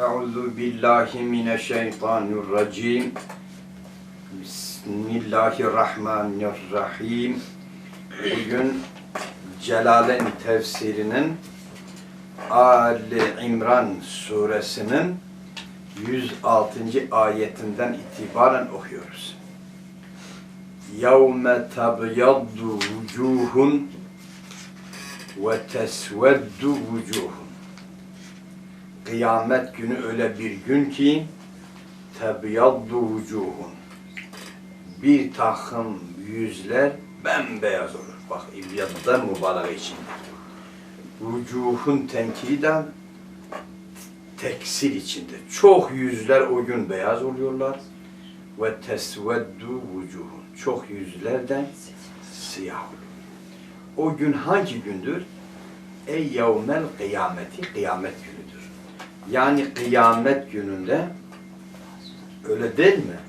Euzu billahi mineşşeytanirracim. Bismillahirrahmanirrahim. Bugün Celalen tefsirinin Ali İmran suresinin 106. ayetinden itibaren okuyoruz. يَوْمَ تَبْيَضُّ وُجُوهٌ وَتَسْوَدُّ وُجُوهٌ Kıyamet günü öyle bir gün ki tebiyaddu vucuhun bir takım yüzler bembeyaz olur. Bak ibyadda mübarek içinde. Vucuhun tenkiden teksir içinde. Çok yüzler o gün beyaz oluyorlar. Ve tesveddu vucuhun. Çok yüzler de siyah olur. O gün hangi gündür? Ey yevmel kıyameti, kıyamet günüdür. Yani kıyamet gününde öyle değil mi?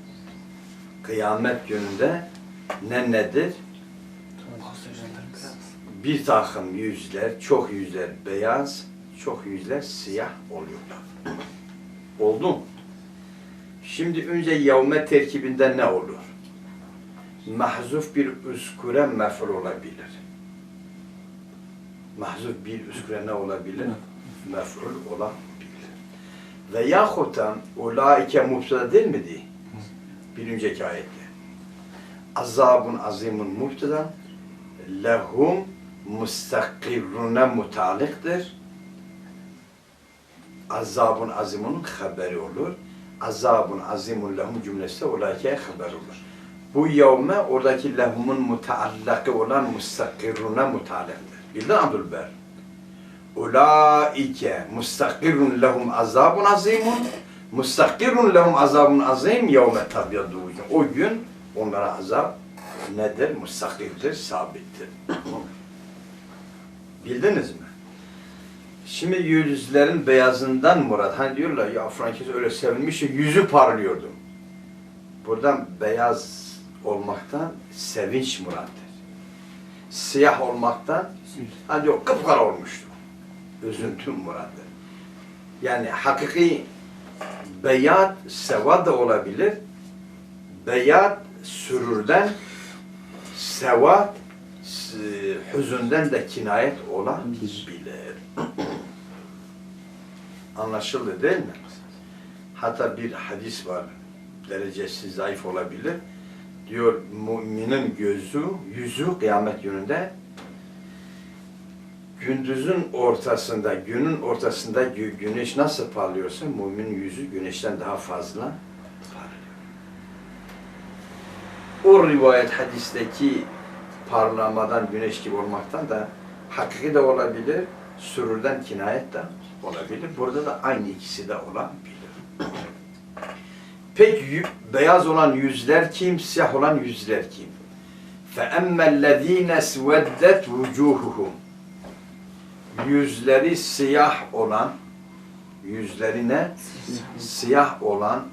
Kıyamet gününde ne nedir? Bir takım yüzler, çok yüzler beyaz, çok yüzler siyah oluyorlar. Oldu mu? Şimdi önce yevme terkibinden ne olur? Mahzuf bir üskure mef'ul olabilir. Mahzuf bir üskure ne olabilir? Mef'ul olabilir. Ve yahut da ulaike mubtada değil miydi? Bir önceki ayette. Azabun azimun mubtada lehum mustakirrune mutaliktir. Azabun azimun haberi olur. Azabun azimun lehum cümlesi de ulaike haber olur. Bu yevme oradaki lehumun mutaallakı olan mustakirrune mutaliktir. Bildin Abdülber? Ulaike mustakirrun lehum azabun azimun mustakirrun lehum azabun azim yevme tabyadu O gün onlara azap nedir? Mustakirdir, sabittir. Bildiniz mi? Şimdi yüzlerin beyazından murad. Hani diyorlar ya Frankis öyle sevinmiş ki yüzü parlıyordu. Buradan beyaz olmaktan sevinç murattır. Siyah olmaktan hani yok kıpkara olmuştu. Üzüntü murattır. Yani hakiki beyat sevad da olabilir. Beyat sürürden sevat hüzünden de kinayet olabilir. Anlaşıldı değil mi? Hatta bir hadis var. Derecesi zayıf olabilir. Diyor müminin gözü, yüzü kıyamet gününde gündüzün ortasında, günün ortasında gü- güneş nasıl parlıyorsa müminin yüzü güneşten daha fazla parlıyor. O rivayet hadisteki parlamadan, güneş gibi olmaktan da hakiki de olabilir, sürürden kinayet de olabilir. Burada da aynı ikisi de olabilir. Peki yü- beyaz olan yüzler kim, siyah olan yüzler kim? فَاَمَّا الَّذ۪ينَ سْوَدَّتْ وُجُوهُهُمْ yüzleri siyah olan yüzlerine siyah olan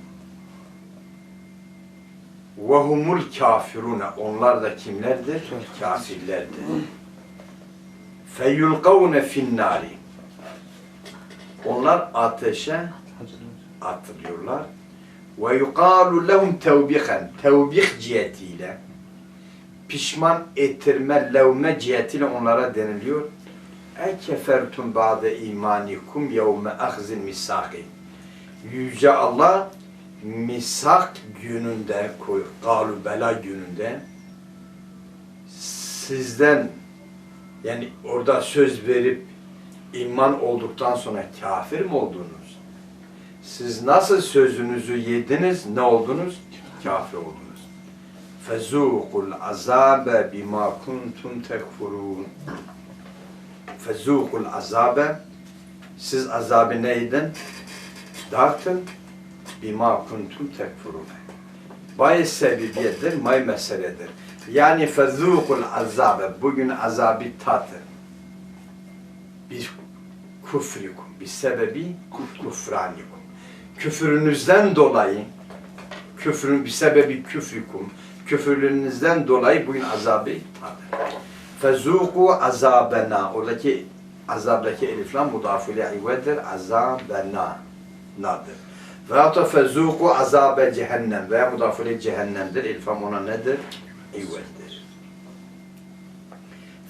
ve humul kafirune onlar da kimlerdir? Kafirlerdir. Feyulkavne finnari onlar ateşe atılıyorlar. Ve yukalu lehum tevbihen tevbih cihetiyle pişman ettirme, levme cihetiyle onlara deniliyor E kefertum ba'de imanikum yevme ahzil misaki. Yüce Allah misak gününde koy, galu bela gününde sizden yani orada söz verip iman olduktan sonra kafir mi oldunuz? Siz nasıl sözünüzü yediniz, ne oldunuz? Kafir oldunuz. فَذُوقُ الْعَذَابَ بِمَا كُنْتُمْ تَكْفُرُونَ fezûkul azabe siz azabı neyden? Dartın bima kuntum tekfurune. Bay sebebiyedir, may meseledir. Yani fezûkul azabe bugün azabı tatın. Bir kufrikum, bir sebebi kufranikum. Küfürünüzden dolayı, küfrün bir sebebi küfrikum, küfürlerinizden dolayı bugün azabı tatın. Fezuku azabena. Oradaki azabdaki elif lam mudafile ivedir. Azabena. nadır. Ve hatta fezuku azabe cehennem veya mudafile cehennemdir. İlfam ona nedir? İvveldir.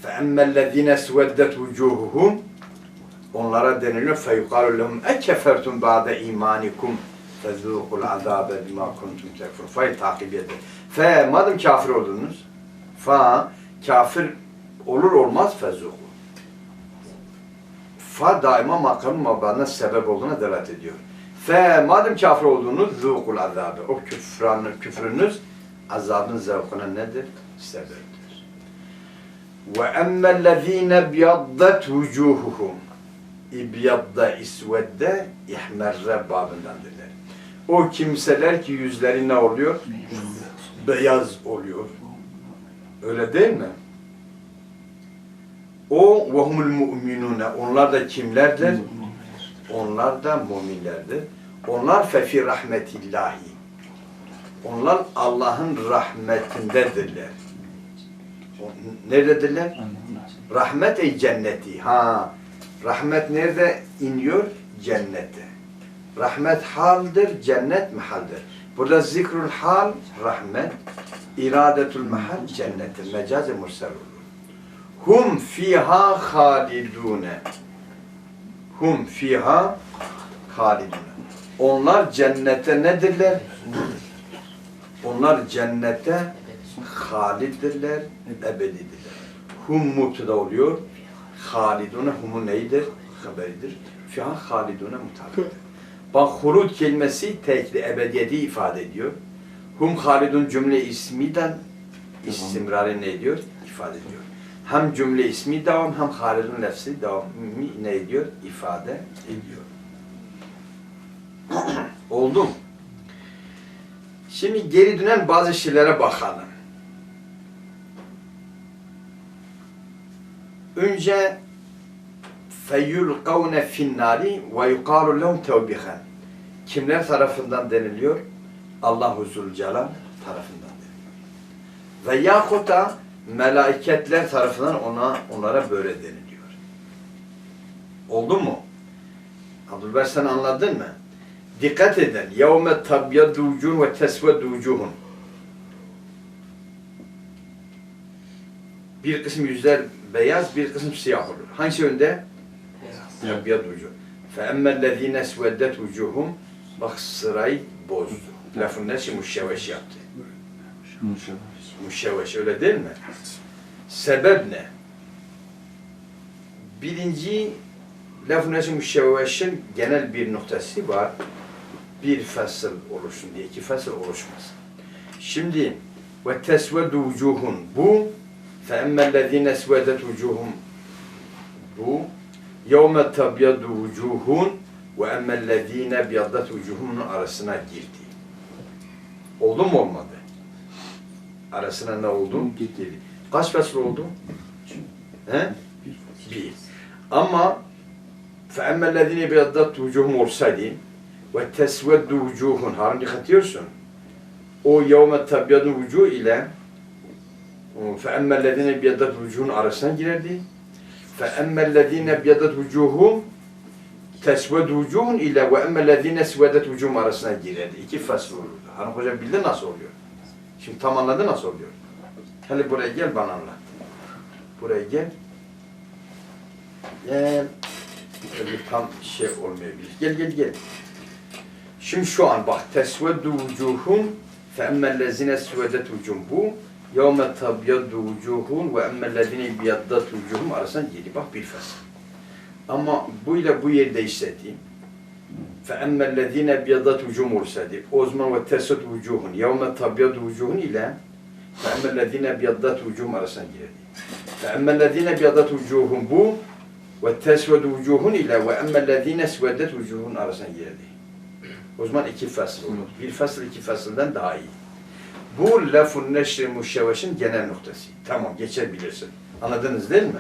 فَاَمَّا الَّذ۪ينَ سُوَدَّتْ وُجُوهُهُمْ Onlara deniliyor فَيُقَالُ لَهُمْ اَكَفَرْتُمْ بَعْدَ اِيمَانِكُمْ فَذُوقُوا الْعَذَابَ بِمَا كُنْتُمْ تَكْفُرُونَ Fa'yı takip edin. Fe, madem kafir oldunuz, fa, kafir olur olmaz fezuku. Fa daima makamın mabadına sebep olduğuna delalet ediyor. Fe, madem kafir olduğunuz, zûkul azabı. O küfranı, küfrünüz azabın zevkuna nedir? Sebeptir. Ve emmellezîne biyaddet vücûhuhum. İbyadda isvedde ihmerre babındandirler. O kimseler ki yüzleri ne oluyor? Beyaz oluyor. Öyle değil mi? O ve humul. Onlar da kimlerdir? Onlar da müminlerdir. Onlar fefi rahmetillahi. Onlar Allah'ın rahmetindedirler. Nerededirler? Rahmet ey cenneti. Ha. Rahmet nerede iniyor? Cennette. Rahmet haldir, cennet mahaldir. Burada zikrul hal rahmet, iradetul mahal cennettir. Mecazi mursal olur. Hum fiha halidune. Hum fiha halidune. Onlar cennete nedirler? Onlar cennete haliddirler, ebedidirler. Hum mubtada oluyor. Halidune humu neydir? Haberidir. Fiha halidune mutabıktır. Bak hurud kelimesi tekli ebediyeti ifade ediyor. Hum halidun cümle ismiden istimrarı ne ediyor? İfade ediyor. Hem cümle ismi devam hem halidun lefsi devam ne ediyor? İfade ediyor. Oldu? Şimdi geri dönen bazı şeylere bakalım. Önce feyulqavne finnari ve yuqalu lehum tevbihen. Kimler tarafından deniliyor? Allahu Zülcelal tarafından deniliyor. Ve yahut da meleketler tarafından ona onlara böyle deniliyor. Oldu mu? Abdülber sen anladın mı? Dikkat edin. Yevme tabyaddu vucuhun ve tesveddu vucuhun. Bir kısım yüzler beyaz, bir kısım siyah olur. Hangisi önde? Tabyaddu vucuh. فَاَمَّا الَّذ۪ينَ سْوَدَّتْ vucuhum Bak sırayı bozdu. Lafın neşi müşşeveş yaptı. müşevveş öyle değil mi? Sebep ne? Birinci lafın esmi müşevveşin genel bir noktası var. Bir fasıl oluşsun diye iki fasıl oluşmaz. Şimdi ve tesvedu vucuhun bu fe emmellezine esvedet vucuhum bu yevme tabyadu vucuhun ve emmellezine biyaddat vucuhumun arasına girdi. Oldu mu olmadı? Arasına ne oldu? Girdi. Kaç fasıl oldu? He? Bir. Ama فَاَمَّا الَّذ۪ينَ بِيَضَّتْ وُجُوهُمْ olsaydı ve tesveddu vucuhun harun dikkat ediyorsun. O yevme tabyadu vucuh ile فَاَمَّا الَّذ۪ينَ بِيَضَّتْ vucuhun arasına girerdi. فَاَمَّا الَّذ۪ينَ بِيَضَتْ وُجُوهُمْ تَسْوَدْ وُجُوهٌ ile وَاَمَّا الَّذ۪ينَ سْوَدَتْ وُجُوهُم arasına girerdi. İki fasıl olurdu. Hanım hocam bildi nasıl oluyor? Şimdi tam anladı nasıl oluyor? Hele buraya gel bana anlat. Buraya gel. Gel. Öyle tam şey olmayabilir. Gel gel gel. Şimdi şu an bak tesveddu vucuhum fe emmellezine esvedet bu yevme tabyaddu vucuhun ve emmellezine biyaddat vucuhum arasında yedi bak bir fasıl. Ama bu ile bu yer değiştirdiğim فَاَمَّا الَّذ۪ينَ بِيَدَّتْ وُجُوهُم olsaydı o zaman ve tesvet vucuhun يَوْمَ تَبْيَدُّ vucuhun ile فَاَمَّا الَّذ۪ينَ بِيَدَّتْ وُجُوهُم arasından girerdi. فَاَمَّا الَّذ۪ينَ بِيَدَّتْ وُجُوهُم bu ve tesved vucuhun ile ve emmellezine sveddet vucuhun arasına girdi. O zaman iki fasıl olur. Bir fasıl iki fasıldan daha iyi. Bu lafun neşri muşeveşin genel noktası. Tamam geçebilirsin. Anladınız değil mi?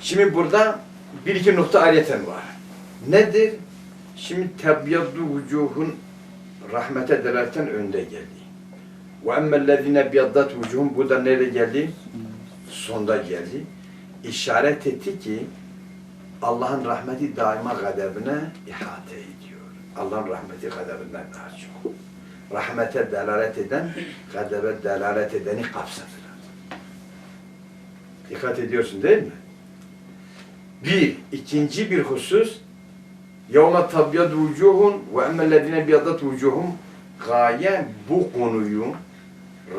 Şimdi burada bir iki nokta ayrıyeten var. Nedir? Şimdi tebyaddu vucuhun rahmete delaleten önde geldi. Ve emmellezine biyaddat vucuhun bu da nerede geldi? Sonda geldi işaret etti ki Allah'ın rahmeti daima gadebine ihate ediyor. Allah'ın rahmeti gadebinden daha çok. Rahmete delalet eden, gadebe delalet edeni kapsadılar. Dikkat ediyorsun değil mi? Bir, ikinci bir husus يَوْمَ تَبْيَدْ وُجُوهٌ وَاَمَّا الَّذِينَ بِيَضَتْ وُجُوهُمْ Gaye bu konuyu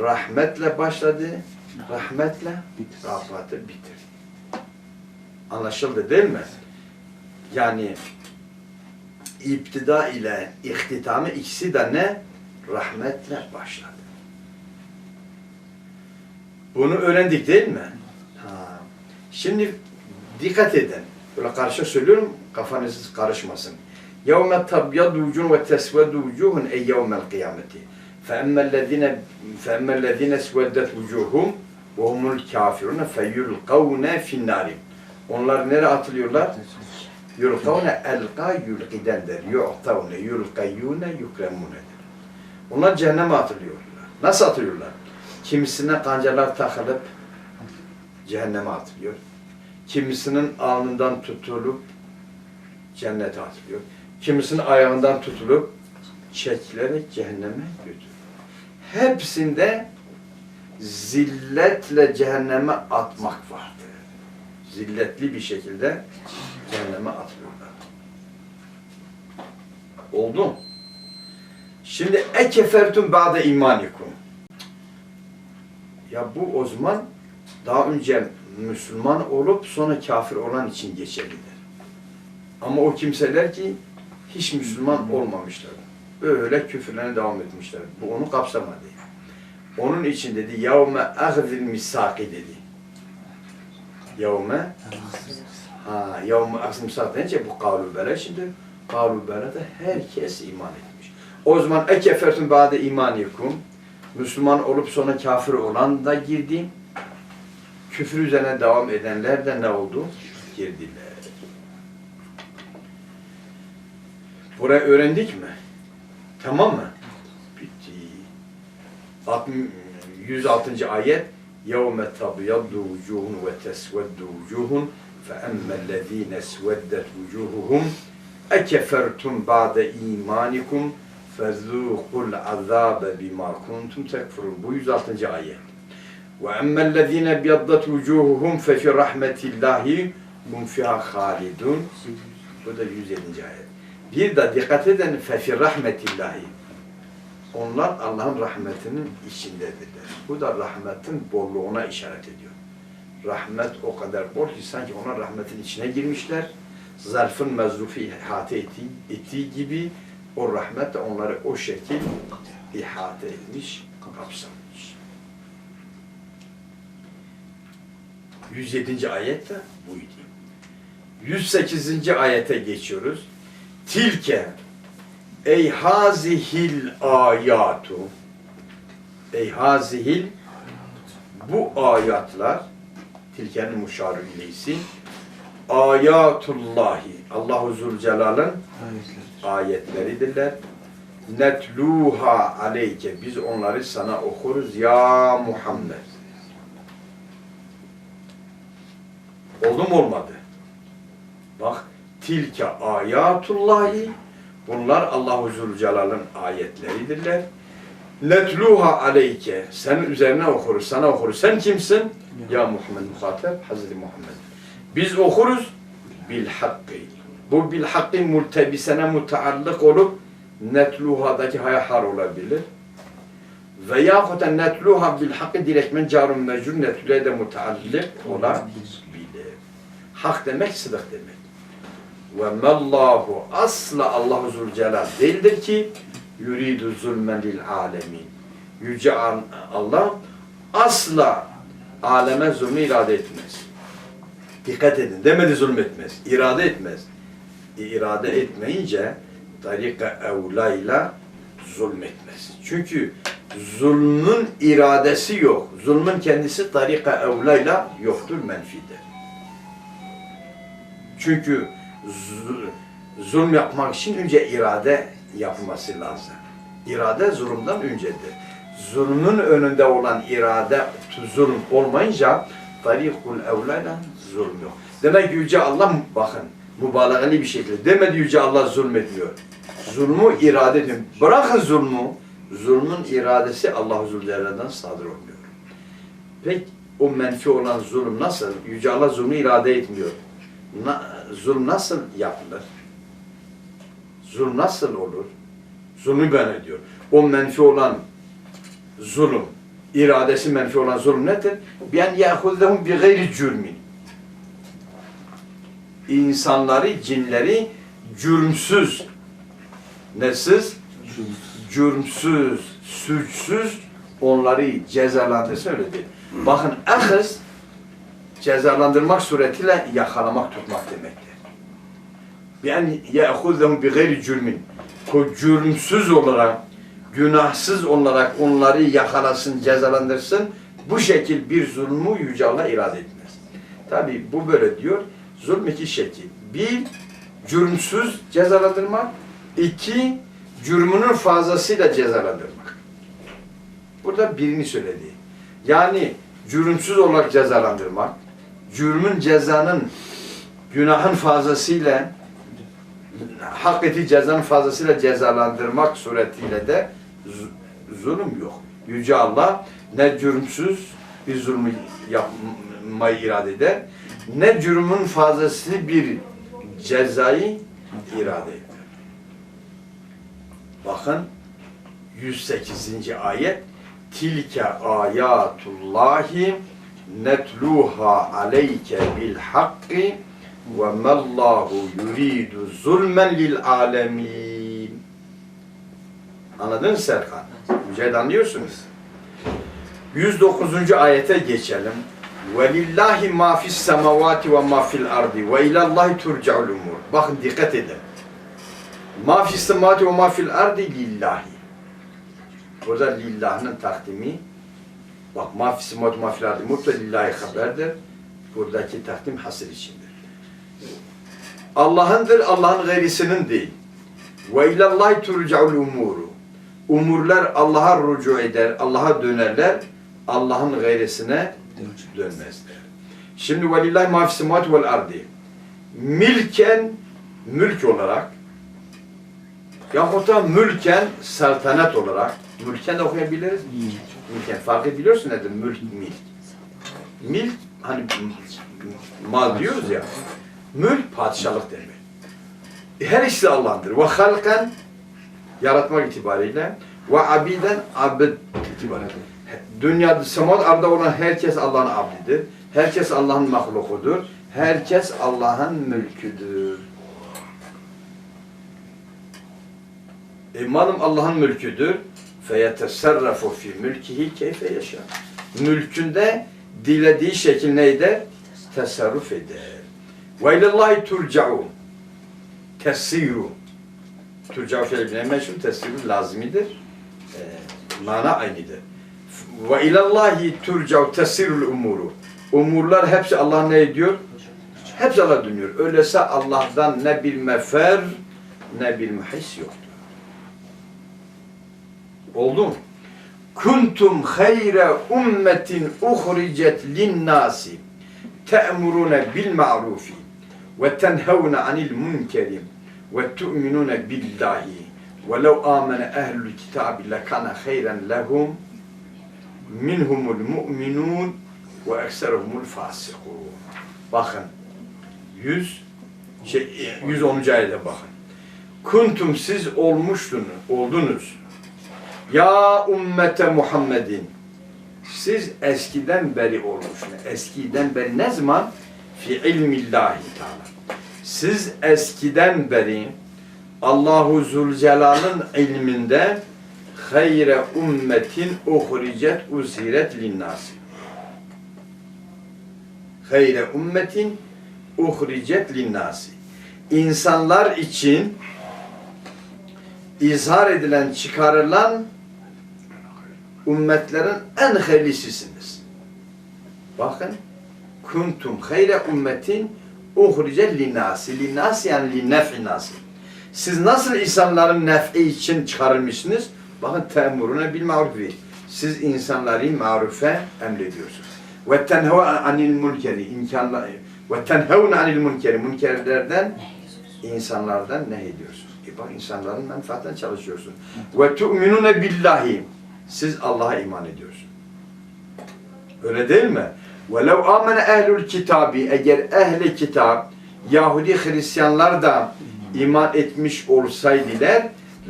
rahmetle başladı, rahmetle rafatı bitirdi. Anlaşıldı değil mi? Yani iptida ile ihtitamı ikisi de ne? Rahmetle başladı. Bunu öğrendik değil mi? Ha. Şimdi dikkat edin. Böyle karışık söylüyorum, kafanız karışmasın. يَوْمَ تَبْيَضُ وُجُونَ وَتَسْوَدُ وُجُوهٌ اَيْ يَوْمَ الْقِيَامَةِ فَأَمَّا الَّذِينَ فَأَمَّا الَّذِينَ اسْوَدَّتْ وُجُوهُمْ وَهُمُ الْكَافِرُونَ فَيُلْقَوْنَ فِي النَّارِ Onlar nereye atılıyorlar? Yulkavne elka yulkidendir. Yu'tavne yulkayyune yukremunedir. Onlar cehenneme atılıyorlar. Nasıl atılıyorlar? Kimisine kancalar takılıp cehenneme atılıyor. Kimisinin alnından tutulup cennete atılıyor. Kimisinin ayağından tutulup çekilerek cehenneme götürüyor. Hepsinde zilletle cehenneme atmak vardır. Zilletli bir şekilde cehenneme atılıyorlar. Oldu mu? Şimdi ekefertum ba'de imanikum. Ya bu o zaman daha önce Müslüman olup sonra kafir olan için geçerlidir. Ama o kimseler ki hiç Müslüman olmamışlar. Böyle küfürlerine devam etmişler. Bu onu kapsamadı. Onun için dedi yevme ahzil misaki dedi. Yevme ha yevme ahzil misaki deyince bu kavlu bela şimdi kavlu belada herkes iman etmiş. O zaman ekefertun ba'de imanikum Müslüman olup sonra kafir olan da girdi. Küfür üzerine devam edenler de ne oldu? Girdiler. Burayı öğrendik mi? Tamam mı? Bitti. 60 106. ayet يَوْمَ تَبْيَضُّ وُجُوهٌ وَتَسْوَدُّ وُجُوهٌ فَأَمَّا الَّذ۪ينَ اسْوَدَّتْ وُجُوهُهُمْ اَكَفَرْتُمْ بَعْدَ اِيمَانِكُمْ فَذُوقُوا الْعَذَابَ بِمَا كُنْتُمْ تَكْفُرُونَ Bu 106. ayet. وَأَمَّا الَّذ۪ينَ بِيَضَّتْ وُجُوهُهُمْ فَفِي رَحْمَةِ اللّٰهِ هُمْ فِيهَا خَالِدُونَ Bu da 107. ayet. Bir de dikkat edin fefi rahmetillahi. Onlar Allah'ın rahmetinin içindedirler. Bu da rahmetin bolluğuna işaret ediyor. Rahmet o kadar bol ki sanki onlar rahmetin içine girmişler. Zarfın mezrufu ihate ettiği, ettiği gibi o rahmet de onları o şekil ihate etmiş, kapsamış. 107. ayet de buydu. 108. ayete geçiyoruz. Tilke ey hazihil ayatu ey hazihil bu ayatlar tilkenin muşarı ileysi ayatullahi Allahu Zülcelal'ın ayetleridirler. Netluha aleyke biz onları sana okuruz ya Muhammed. Oldu mu olmadı? Bak tilke ayatullahi bunlar Allahu Zülcelal'ın ayetleridirler. Netluha aleyke senin üzerine okuruz, sana okuruz. Sen kimsin? Ya Muhammed muhatap, Hazreti Muhammed. Biz okuruz bil hakkı. Bu bil hakkı multebisene mutaallık olup netluha'daki hayahar olabilir. Ve yahut netluha bil hakkı direktmen carun mecrur netluha de mutaallık olabilir. Hak demek sıdık demek. Ve mellahu asla Allahu Zülcelal değildir ki yuridu zulmen lil alemin. Yüce Allah asla aleme zulmü irade etmez. Dikkat edin. Demedi zulmetmez. irade etmez. İrade etmeyince tarika evlayla zulmetmez. Çünkü zulmün iradesi yok. Zulmün kendisi tarika evlayla yoktur menfidir. Çünkü zulm yapmak için önce irade yapılması lazım. İrade zulümden öncedir. Zulmün önünde olan irade zulm olmayınca tarikul evlayla zulm yok. Demek ki Yüce Allah bakın Mübalağalı bir şekilde. Demedi Yüce Allah zulmetmiyor. Zulmü irade ediyor. Bırakın zulmü. Zulmün iradesi Allah-u Zülcelal'den sadır olmuyor. Peki o menfi olan zulüm nasıl? Yüce Allah zulmü irade etmiyor. Na, zulm nasıl yapılır? Zulm nasıl olur? Zulmü ben ediyor. O menfi olan zulüm, iradesi menfi olan zulüm nedir? Ben yâhuzdehum bi gayri cürmin. İnsanları, cinleri cürmsüz, nesiz? Cürmsüz, suçsuz onları cezalandırsın öyle değil. Bakın ahız cezalandırmak suretiyle yakalamak, tutmak demektir. Yani bi gayri cürmin. Cürmsüz olarak, günahsız olarak onları yakalasın, cezalandırsın. Bu şekil bir zulmü Yüce Allah irade etmez. Tabi bu böyle diyor. Zulm iki şekil. Bir, cürmsüz cezalandırmak. iki cürmünün fazlasıyla cezalandırmak. Burada birini söyledi. Yani cürümsüz olarak cezalandırmak, cürmün cezanın günahın fazlasıyla hak ettiği cezanın fazlasıyla cezalandırmak suretiyle de zulüm yok. Yüce Allah ne cürümsüz bir zulmü yapmayı irade eder, ne cürmün fazlasını bir cezayı irade eder. Bakın 108. ayet Tilke ayatullahi netluha aleyke bil hakki ve mallahu yuridu zulmen lil alemin. Anladın mı Serkan? Mücahit anlıyorsunuz. 109. ayete geçelim. Ve lillahi ma fis semavati ve ma fil ardi ve ilallahi turca'ul umur. Bakın dikkat edin. Ma fis semavati ve ma fil ardi lillahi. Burada lillahının takdimi bak ma fi simat ma fil ardı mutlu lillahi haberdir. Buradaki takdim hasır içindir. Allah'ındır, Allah'ın gayrisinin değil. Ve ilallahi turca'ul umuru. Umurlar Allah'a rucu eder, Allah'a dönerler. Allah'ın gayresine dönmezler. Şimdi velillahi ma fi simat vel ardı. Milken mülk olarak yahut da mülken saltanat olarak mülken okuyabiliriz. Mülken farkı biliyorsun nedir? Mülk, milk. Milk hani mal diyoruz ya. Mülk padişahlık demek. Her ikisi Allah'ındır. Ve halkan yaratmak itibariyle ve abiden abid itibariyle. Dünyada semat arda olan herkes Allah'ın abdidir. Herkes Allah'ın mahlukudur. Herkes Allah'ın mülküdür. E malum Allah'ın mülküdür feyetesserrafu fi mülkihi keyfe yaşa. Mülkünde dilediği şekil neyde? Tesarruf eder. Ve ilallahi turca'u tesiru turca'u fiilin meşhur tesiru lazimidir. E, mana aynıdır. Ve ilallahi turca'u tesirul umuru. Umurlar hepsi Allah ne ediyor? Hepsi Allah dönüyor. Öyleyse Allah'tan ne bir mefer ne bir muhis yoktur. Oldu mu? Kuntum hayre ummetin uhricet linnâsi te'murune bil ma'rufi ve tenhevne anil munkeri ve tu'minune billahi ve lev amene ehlül kitabi lekane hayren lehum minhumul mu'minun ve ekseruhumul fasikun. Bakın 100 şey 110. ayete bakın. Kuntum siz olmuştunuz, oldunuz. Ya ümmete Muhammedin. Siz eskiden beri olmuşsunuz. Eskiden beri ne zaman? Fi ilmillahi Teala. Siz eskiden beri Allahu Zülcelal'ın ilminde hayre ummetin uhricet uziret linnasi. Hayre ummetin uhricet linnasi. İnsanlar için izhar edilen, çıkarılan ümmetlerin en hayırlısısınız. Bakın kuntum hayre ummetin uhricet linnasi. Linnasi yani linnef'i nasi. Siz nasıl insanların nef'i için çıkarılmışsınız? Bakın temuruna bil ma'rufi. Siz insanları marufe emrediyorsunuz. Ve tenheva anil mülkeri. İmkanlar, Ve tenhevne anil münkeri. Münkerlerden insanlardan ne ediyorsun? E bak insanların menfaatine çalışıyorsun. Ve tu'minune billahi Siz Allah'a iman ediyorsun. Öyle değil mi? وَلَوْ آمَنَ اَهْلُ الْكِتَابِ Eğer ehli kitap, Yahudi Hristiyanlar da iman etmiş olsaydılar,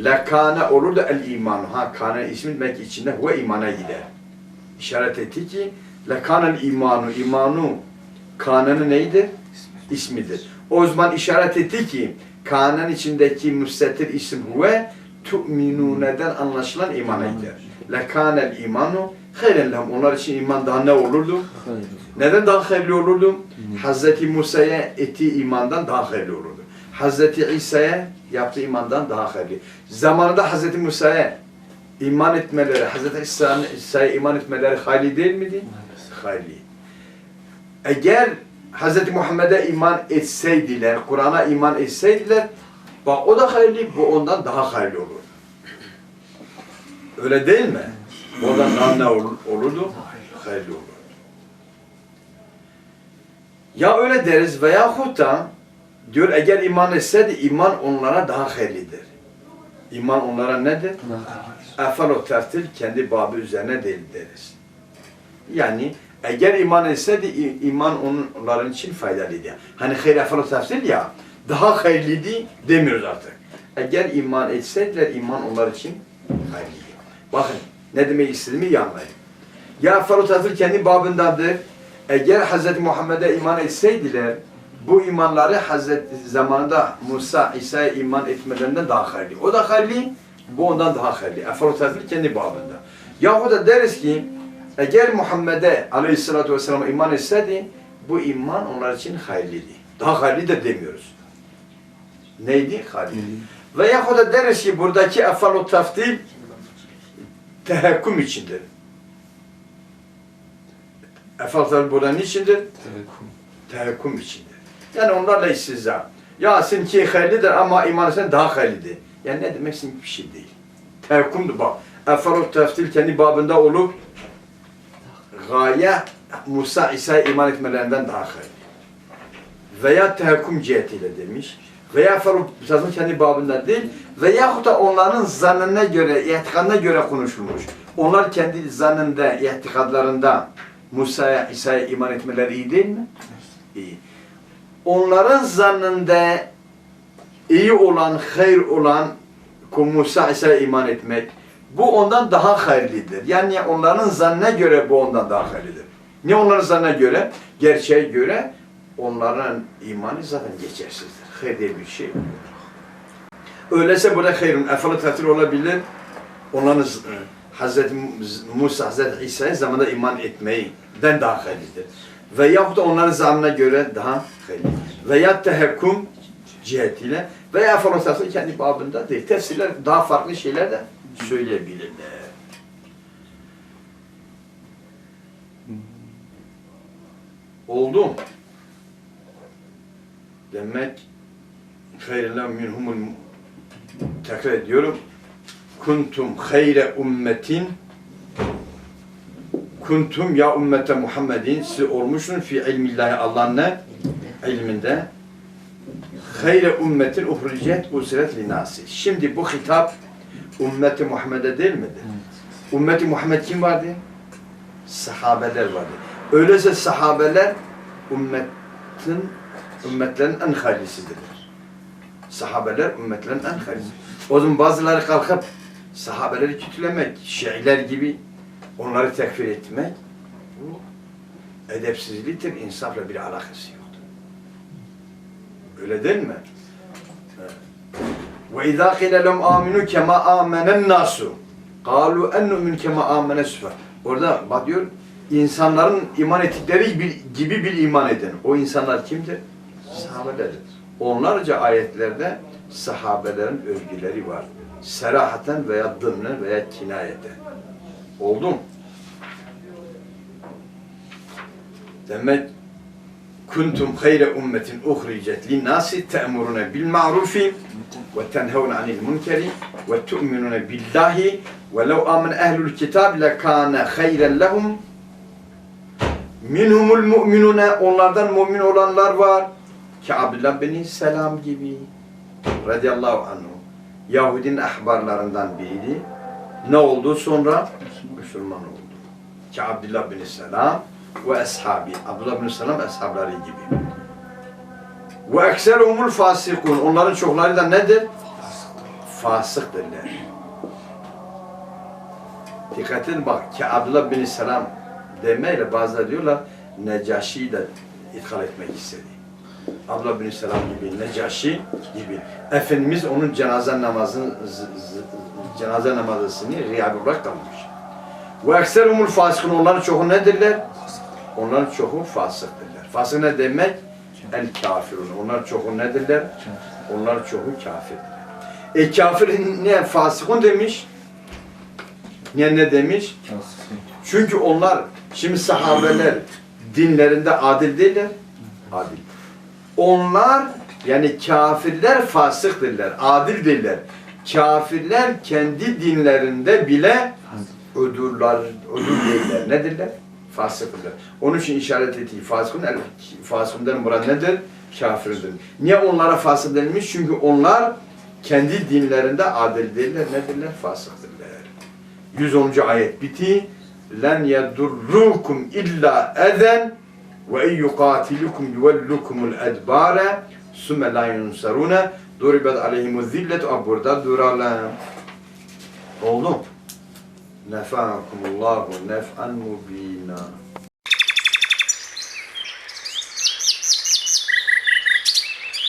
lekane olurdu el iman. Ha kane ismi demek içinde huve imana gider. İşaret etti ki lekanel imanu, imanu kanenin neydi? İsmidir. O zaman işaret etti ki kanen içindeki müstetir isim huve tu'minuneden anlaşılan imana gider. Lekanel imanu hayren. Onlar için iman daha ne olurdu? Neden daha hayırlı olurdu? Hazreti Musa'ya ettiği imandan daha hayırlı olurdu. Hazreti İsa'ya yaptığı imandan daha hayırlı. Zamanında Hazreti Musa'ya iman etmeleri, Hazreti İsa'ya İsa'ya iman etmeleri hayırlı değil miydi? Hayırlı. Eğer Hazreti Muhammed'e iman etseydiler, Kur'an'a iman etseydiler, bak o da hayırlı, bu ondan daha hayırlı olur. Öyle değil mi? Ondan daha ne olur, olurdu? Hayırlı olur. Ya öyle deriz veyahut da diyor eğer iman etseydi iman onlara daha hayırlıdır. İman onlara nedir? Efal o teftil kendi babı üzerine değil deriz. Yani eğer iman etseydi iman onların için faydalıydı. Hani hayır efal o teftil ya daha hayırlıydı demiyoruz artık. Eğer iman etseydiler iman onlar için hayırlıydı. Bakın ne demek istediğimi iyi anlayın. Ya teftil kendi babındadır. Eğer Hz. Muhammed'e iman etseydiler bu imanları Hazreti zamanında Musa, İsa'ya iman etmelerinden daha hayırlı. O da hayırlı, bu ondan daha hayırlı. Efrotazil kendi babında. Yahu da deriz ki eğer Muhammed'e aleyhissalatü vesselam'a iman etseydi bu iman onlar için hayırlıydı. Daha hayırlı da demiyoruz. Neydi? Hayırlı. Ve yahu da deriz ki buradaki efal taftil tehekküm içindir. Efal burada niçindir? tehekküm içindir. Yani onlarla istizza. Ya seninki hayırlıdır ama iman sen daha hayırlıdır. Yani ne demek seninki bir şey değil. Tehekkümdür bak. Eferu teftil kendi babında olup gaye Musa İsa'ya iman etmelerinden daha hayırlı. Veya tehekküm cihetiyle demiş. Veya teftil kendi babında değil. Veyahut da onların zannına göre, itikadına göre konuşulmuş. Onlar kendi zannında, itikadlarında Musa'ya, İsa'ya iman etmeleri iyi değil mi? iyi. Onların zannında iyi olan, hayır olan Musa İsa'ya iman etmek bu ondan daha hayırlıdır. Yani onların zannına göre bu ondan daha hayırlıdır. Ne onların zannına göre? Gerçeğe göre onların imanı zaten geçersizdir. Hayır diye bir şey yok. Öyleyse burada hayrun, efalı tatil olabilir. Onların z- Hazreti Musa, Hazreti İsa'ya zamanında iman etmeyinden daha hayırlıdır. Veyahut da onların zannına göre daha hayırlı. Veya tehekküm cihetiyle veya falosası kendi babında değil. Tefsirler daha farklı şeyler de söyleyebilirler. Oldu mu? Demek hayırlar minhumul tekrar ediyorum. Kuntum hayre ummetin kuntum ya ümmete Muhammedin siz olmuşsun fi ilmillahi Allah'ın ne? ilminde hayre ümmetin uhricet usret linasi. Şimdi bu hitap ümmeti Muhammed'e değil midir? Ümmeti Muhammed kim vardı? Sahabeler vardı. Öyleyse sahabeler ümmetin ümmetlerin en hayırlısıdırlar sahabeler ümmetlerinden hayır. O zaman bazıları kalkıp sahabeleri kötülemek, şiirler gibi onları tekfir etmek bu edepsizliktir, insafla bir alakası yoktur. Öyle değil mi? Ve izâ kîle lem âminû kemâ âmenen nâsû kâlû ennûmün kemâ âmene süfer. Orada bak diyor, insanların iman ettikleri gibi, gibi bir iman edin. O insanlar kimdir? Sahabelerdir. Onlarca ayetlerde sahabelerin övgüleri var. Serahaten veya dımnen veya kinayeten. Oldu? Demek kuntum hayre ummetin uhricet linnâsi te'murune bil ma'rufi ve tenhevne anil munkeri ve tu'minune billahi ve lev amen ehlul kitab lekâne hayren lehum Minhumul mu'minune onlardan mümin olanlar var. Ki Abdullah bin Selam gibi. Radiyallahu anhu. Yahudinin ahbarlarından biriydi. Ne oldu sonra? Müslüman oldu. Ki Abdullah bin Selam ve ashabi. Abdullah bin Selam ashabları gibi. Ve ekserumul fasikun. Onların çokları da nedir? Fasıktırlar. Dikkat edin bak ki Abdullah bin Selam demeyle bazıları diyorlar Necaşi'yi de ithal etmek istedi. Abdullah bin Selam gibi, Necaşi gibi. Efendimiz onun cenaze namazını, cenaze namazını riya olarak kılmış. Ve ekserumul fasikun. Onların çoğu nedirler? Onların çoğu fasıktırlar. Fasık ne demek? El kafirun. Onlar çoğu nedirler? Onlar çoğu kafirdirler. E kafir ne? Fasıkun demiş. Niye ne demiş? Çünkü onlar, şimdi sahabeler dinlerinde adil değiller. Adil. Onlar yani kafirler fasıktırlar, adil değiller. Kafirler kendi dinlerinde bile ödürler, ödül değiller. Nedirler? Fasıktırlar. Onun için işaret ettiği fasıkın, fasıkından murad nedir? Kafirdir. Niye onlara fasık denilmiş? Çünkü onlar kendi dinlerinde adil değiller. Nedirler? Fasıktırlar. 110. ayet biti. Len yedurrukum illa eden ve in yuqatilukum yuvellukumul edbara sümme la yunsaruna duribet aleyhimu zilletu burada duralım. Oldu. Nefakumullahu nef'an mubina.